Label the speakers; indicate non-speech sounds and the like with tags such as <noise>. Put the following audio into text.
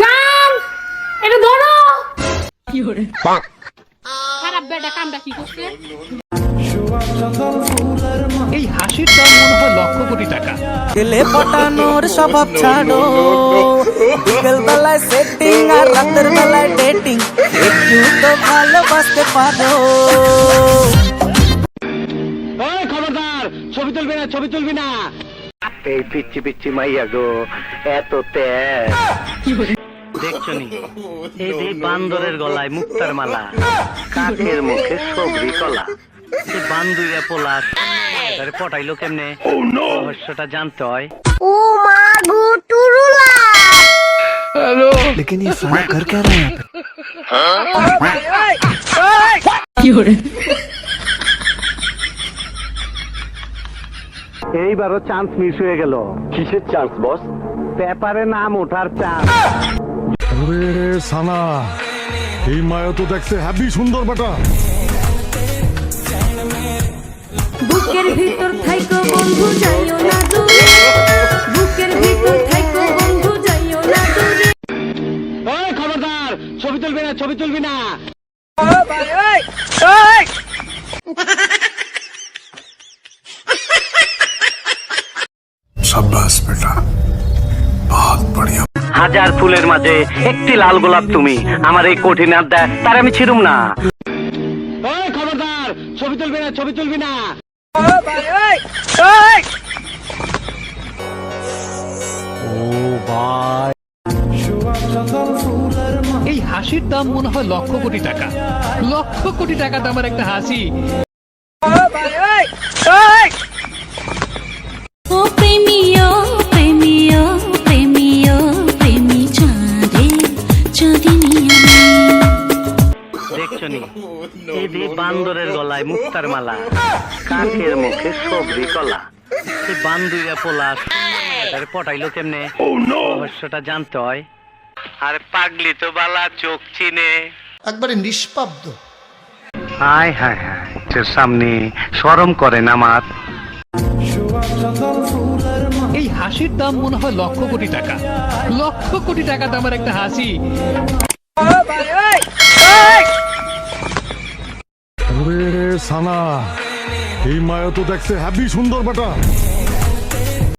Speaker 1: জান এটা ধরো। খারাপ বেটা কামটা কি করছে?
Speaker 2: এই হাসির দাম মনে হয় লক্ষ কোটি টাকা।
Speaker 3: ছেলে পটানোর স্বভাব ছাড়ো। বিকেল বেলায় সেটিং আর রাতের বেলায় ডেটিং একটু তো ভালোবাসতে পারো।
Speaker 4: খবরদার ছবি তুলবি না ছবি তুলবি না। এই পিচ্ছি পিচ্ছি মাইয়া গো এত তেজ দেখছো <laughs> নি এই যে বান্দরের গলায় মুক্তার মালা কাকের মুখে সবরি কলা এই বান্দুরিয়া পোলাস তারে পটাইলো কেমনে রহস্যটা জানতে হয়
Speaker 5: ও মা গো টুরুলা
Speaker 3: लेकिन ये साला कर क्या रहा है यहाँ पे
Speaker 4: এইবারও চান্স মিস হয়ে গেল কিসের চান্স বস পেপারে নাম ওঠার চান্স
Speaker 6: ওরে রে সানা এই মায়া তো দেখছে হ্যাপি সুন্দর বেটা
Speaker 7: বুকের ভিতর থাইকো বন্ধু যাইও না দূরে বুকের ভিতর থাইকো বন্ধু যাইও না দূরে
Speaker 4: ওই খবরদার ছবি তুলবি না ছবি তুলবি না
Speaker 6: शाबाश बेटा बहुत बढ़िया
Speaker 4: হাজার ফুলের মাঝে একটি লাল গোলাপ তুমি। আমার এই কঠিন আড্ডা তার আমি ছিড়ুম না। খবরদার ছবি তুলবি না ছবি তুলবি না।
Speaker 2: এই হাসির দাম মনে হয় লক্ষ কোটি টাকা। লক্ষ কোটি টাকা দামের একটা হাসি। <laughs>
Speaker 4: বান্দরের গলায় মুক্তার মালা। কাকের মুখে সবরি কলা। এই বান্দুরিয়া পোলাস তারে পটাইলো কেমনে? রহস্যটা জানতে হয়। আর পাগলি তো বালা চোখ চিনে।
Speaker 8: একবারে নিষ্পাব্দ।
Speaker 4: হায় হায় হায় সামনে শরম করেন আমার
Speaker 2: এই হাসির দাম মনে হয় লক্ষ কোটি টাকা। লক্ষ কোটি টাকা দামের একটা হাসি।
Speaker 6: সানা এই মায়া তো দেখতে হ্যাপি সুন্দর বেটা।